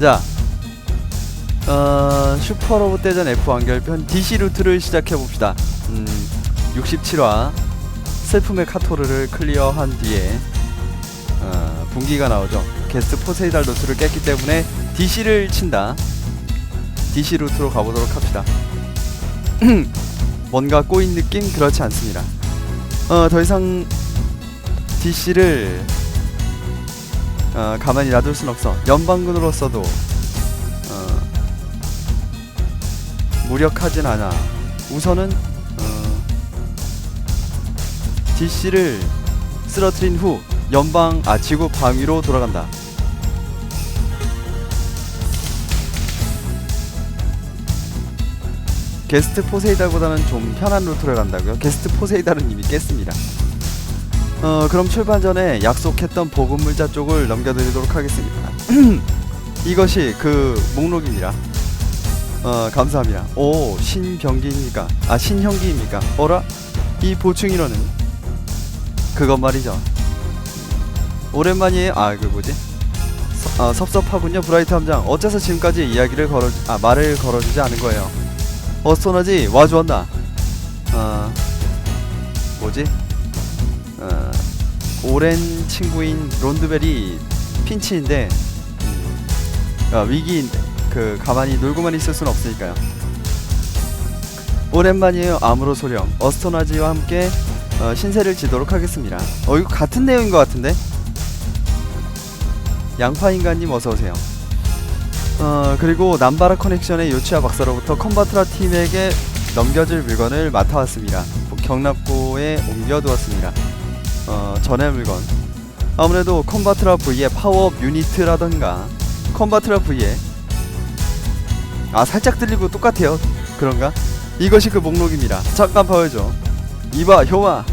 자, 어, 슈퍼로봇 대전 F 완결편 DC 루트를 시작해 봅시다. 음, 67화 슬픔의 카토르를 클리어한 뒤에 어, 분기가 나오죠. 게스트 포세이달 루트를 깼기 때문에 DC를 친다. DC 루트로 가보도록 합시다. 뭔가 꼬인 느낌 그렇지 않습니다. 어, 더 이상 DC를 어, 가만히 놔둘 순 없어. 연방군으로서도 어, 무력하진 않아. 우선은 어, DC를 쓰러뜨린 후 연방 아 지구 방위로 돌아간다. 게스트 포세이달보다는 좀 편한 루트를 간다고요. 게스트 포세이달은 이미 깼습니다. 어 그럼 출발 전에 약속했던 보급 물자 쪽을 넘겨드리도록 하겠습니다. 이것이 그 목록입니다. 어 감사합니다. 오 신병기입니까? 아 신형기입니까? 어라? 이 보충 인원은 그것 말이죠. 오랜만이에요. 아 그 뭐지? 서, 아, 섭섭하군요 브라이트 함장. 어째서 지금까지 이야기를 걸어 아 말을 걸어주지 않은 거예요. 어스토나지 와주었나? 어 뭐지? 어, 오랜 친구인 론드벨이 핀치인데 음, 아, 위기인데 그 가만히 놀고만 있을 수는 없으니까요. 오랜만이에요 아무로 소령 어스토나지와 함께 어, 신세를 지도록 하겠습니다. 어 이거 같은 내용인 것 같은데? 양파인간님 어서 오세요. 어 그리고 남바라 커넥션의 요치아 박사로부터 컴바트라 팀에게 넘겨줄 물건을 맡아왔습니다. 경납고에 옮겨두었습니다. 어, 전의 물건. 아무래도 컴바트라 V의 파워업 유니트라던가 컴바트라 V의 아 살짝 들리고 똑같아요. 그런가? 이것이 그 목록입니다. 잠깐 보여줘 이봐 효마.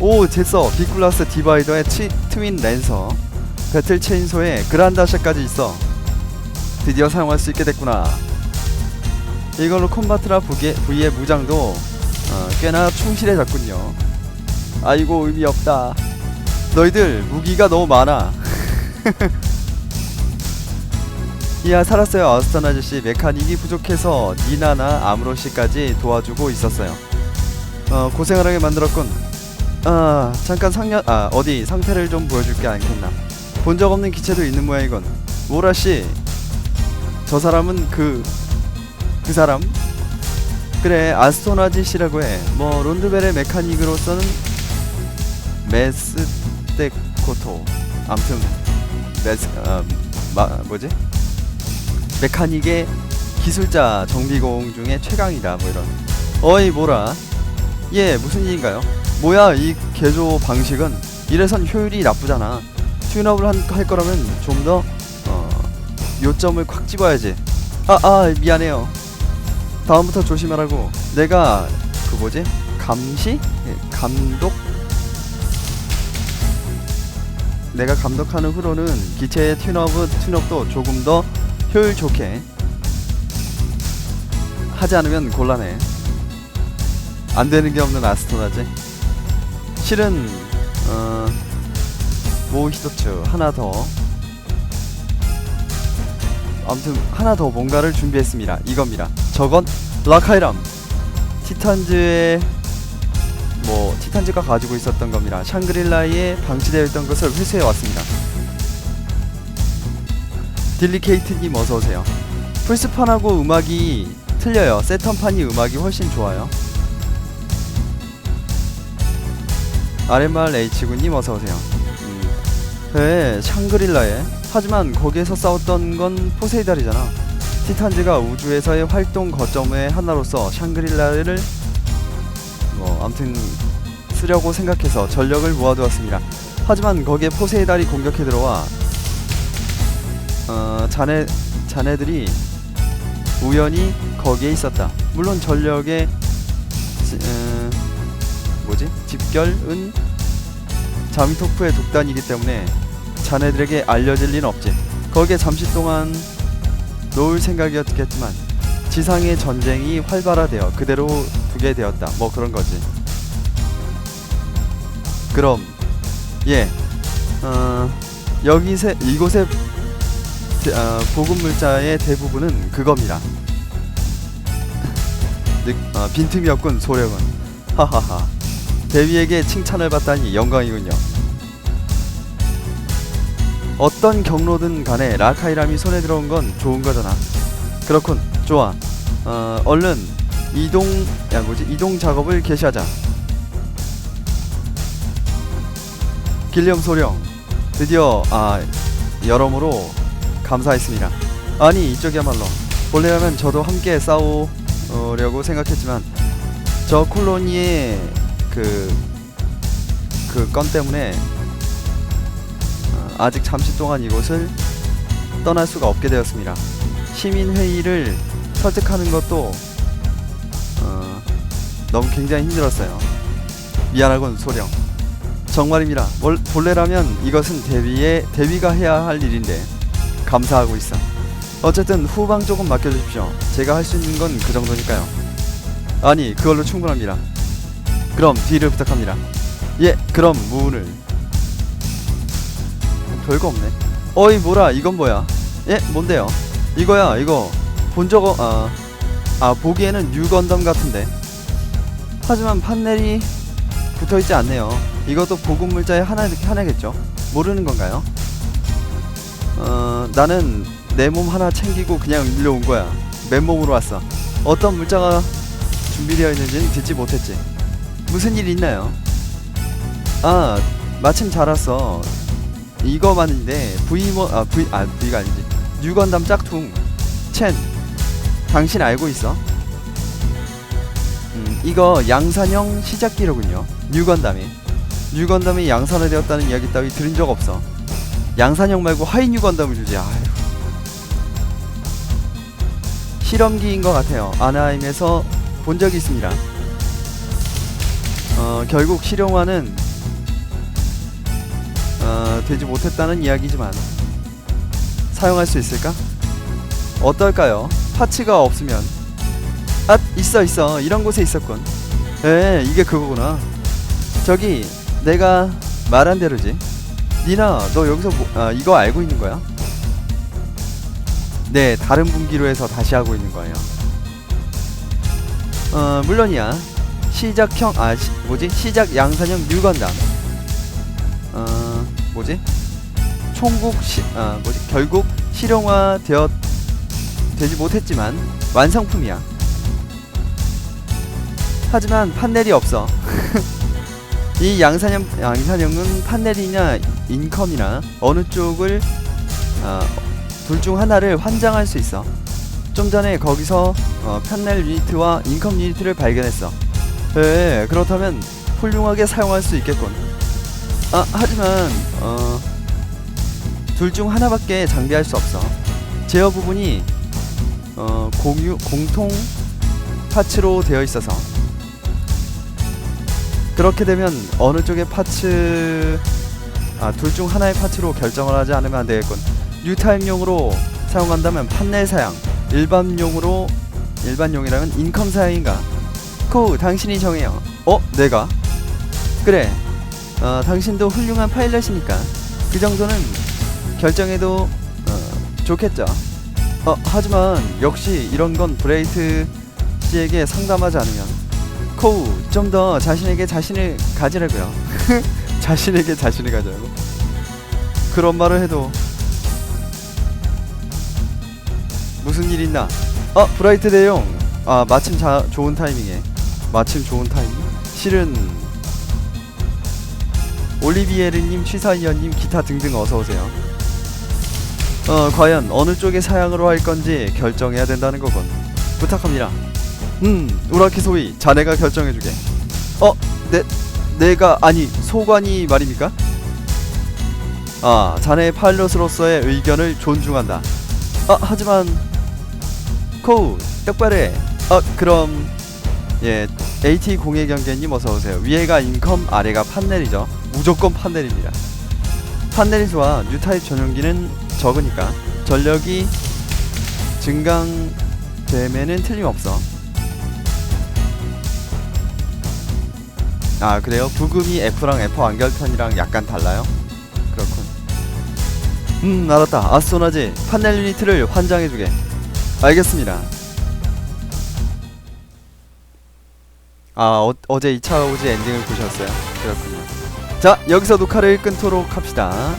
오 됐어 비클라스 디바이더의 치, 트윈 랜서. 배틀 체인소에 그란다샤까지 있어. 드디어 사용할 수 있게 됐구나. 이걸로 콤바트라 V의, V의 무장도 어, 꽤나 충실해졌군요 아이고 의미 없다. 너희들 무기가 너무 많아. 이야 살았어요 어스턴 아저씨 메카닉이 부족해서 니나나 아무로 씨까지 도와주고 있었어요. 어 고생을 하게 만들었군. 아 잠깐 상년 아 어디 상태를 좀 보여줄게 않겠나. 본 적 없는 기체도 있는 모양이건. 모라 씨. 저 사람은 그그 사람? 그래 아스토나지 씨라고 해. 뭐 론드벨의 메카닉으로서는 메스테코토. 아무튼 메스 어, 마, 뭐지? 메카닉의 기술자 정비공 중에 최강이다 뭐 이런. 어이 뭐라? 예 무슨 일인가요? 뭐야 이 개조 방식은? 이래선 효율이 나쁘잖아. 튠업을 한, 할 거라면 좀더 어, 요점을 콱 집어야지. 아아 미안해요. 다음부터 조심하라고. 내가 그 뭐지? 감시? 예, 감독 내가 감독하는 후로는 기체의 튠업은 튠업도 조금 더 효율 좋게 하지 않으면 곤란해. 안 되는 게 없는 아스토나지. 실은 어 모히토츠 하나 더 아무튼 하나 더 뭔가를 준비했습니다. 이겁니다. 저건 라카이람 티탄즈의 뭐 티탄즈가 가지고 있었던 겁니다. 샹그릴라에 방치되어 있던 것을 회수해 왔습니다. 딜리케이트님 어서 오세요. 플스판하고 음악이 틀려요. 세턴판이 음악이 훨씬 좋아요. RMR H군님 어서 오세요. 음. 네, 샹그릴라에. 하지만 거기에서 싸웠던 건 포세이달이잖아. 티탄즈가 우주에서의 활동 거점의 하나로서 샹그릴라를 뭐 아무튼 쓰려고 생각해서 전력을 모아두었습니다. 하지만 거기에 포세이달이 공격해 들어와 어 자네 자네들이 우연히 거기에 있었다. 물론 전력의 지, 어, 뭐지 집결은 자미토프의 독단이기 때문에 자네들에게 알려질 리는 없지. 거기에 잠시 동안 놓을 생각이었겠지만 지상의 전쟁이 활발화되어 그대로 두게 되었다. 뭐 그런 거지. 그럼 예, 어, 여기세 이곳에 대- 어, 보급 물자의 대부분은 그겁니다. 느, 어, 빈틈이 없군 소령은. 하하하. 대위에게 칭찬을 받다니 영광이군요. 어떤 경로든 간에 라카이람이 손에 들어온 건 좋은 거잖아. 그렇군. 좋아. 어, 얼른 이동 야 뭐지 이동 작업을 개시하자. 길리엄 소령 드디어 아 여러모로 감사했습니다. 아니 이쪽이야말로 본래라면 저도 함께 싸우려고 생각했지만 저 콜로니의 그 그 건 때문에 어, 아직 잠시 동안 이곳을 떠날 수가 없게 되었습니다. 시민 회의를 설득하는 것도 어, 너무 굉장히 힘들었어요. 미안하군 소령. 정말입니다. 월, 본래라면 이것은 대위의 대위가 해야 할 일인데 감사하고 있어. 어쨌든 후방 조금 맡겨주십시오. 제가 할 수 있는 건 그 정도니까요. 아니 그걸로 충분합니다. 그럼 뒤를 부탁합니다. 예, 그럼 문을. 별거 없네. 어이 뭐라 이건 뭐야? 예, 뭔데요? 이거야 이거 본 적 어 아, 아 보기에는 뉴 건담 같은데. 하지만 판넬이 붙어있지 않네요. 이것도 보급 물자의 하나 하나겠죠? 모르는 건가요? 어 나는 내 몸 하나 챙기고 그냥 일로 온 거야. 맨몸으로 왔어. 어떤 물자가 준비되어 있는지는 듣지 못했지. 무슨 일 있나요? 아 마침 잘 왔어. 이거만인데 V 뭐아 V 아 V가 아니지. 뉴건담 짝퉁 첸 당신 알고 있어? 음, 이거 양산형 시작기로군요. 뉴건담이. 뉴건담이 양산화되었다는 이야기 따위 들은 적 없어. 양산형 말고 하이 뉴건담을 주지. 아휴. 실험기인 것 같아요. 아나임에서 본 적이 있습니다. 어, 결국 실용화는 어, 되지 못했다는 이야기지만 사용할 수 있을까? 어떨까요? 파츠가 없으면. 아 있어 있어. 이런 곳에 있었군. 에 이게 그거구나. 저기 내가 말한 대로지. 니나 너 여기서 뭐, 아, 이거 알고 있는 거야? 네 다른 분기로 해서 다시 하고 있는 거예요. 어 물론이야. 시작형 아 시, 뭐지? 시작 양산형 뉴건담 어 뭐지? 총국 시, 아 뭐지? 결국 실용화 되었 되지 못했지만 완성품이야 하지만 판넬이 없어 이 양산형 양산형은 판넬이나 인컴이나 어느 쪽을 아, 둘중 하나를 환장할 수 있어. 좀 전에 거기서 어, 판넬 유니트와 인컴 유니트를 발견했어. 에 그렇다면 훌륭하게 사용할 수 있겠군. 아 하지만 어, 둘 중 하나밖에 장비할 수 없어. 제어 부분이 어, 공유 공통 파츠로 되어 있어서 그렇게 되면 어느 쪽의 파츠 아 둘 중 하나의 파츠로 결정을 하지 않으면 안 되겠군. 뉴타임용으로 사용한다면 판넬 사양, 일반용으로 일반용이라면 인컴 사양인가? 코 당신이 정해요. 어 내가? 그래. 어 당신도 훌륭한 파일럿이니까 그 정도는 결정해도 어, 좋겠죠. 어 하지만 역시 이런 건 브레이트 씨에게 상담하지 않으면 코우 좀 더 자신에게 자신을 가지라고요. 자신에게 자신을 가지라고. 그런 말을 해도 무슨 일 있나? 어 브라이트 대용. 아 마침 자 좋은 타이밍에 마침 좋은 타이밍. 실은 올리비에르님, 취사위원님, 기타 등등 어서 오세요. 어 과연 어느 쪽의 사양으로 할 건지 결정해야 된다는 거군. 부탁합니다. 음, 우라키 소위 자네가 결정해주게. 어, 내 내가 아니 소관이 말입니까? 아, 자네의 파일럿으로서의 의견을 존중한다. 아, 하지만 코우 똑바래. 아, 그럼 예, AT 공예 경계님 어서 오세요. 위에가 인컴, 아래가 판넬이죠. 무조건 판넬입니다. 판넬이 좋아. 뉴타입 전용기는 적으니까 전력이 증강됨에는 틀림없어. 아 그래요? 부금이 F랑 F 완결편이랑 약간 달라요? 그렇군. 음 알았다. 아스토나지 판넬 유니트를 환장해주게. 알겠습니다. 아 어, 어제 2차 오지 엔딩을 보셨어요? 그렇군요. 자 여기서 녹화를 끊도록 합시다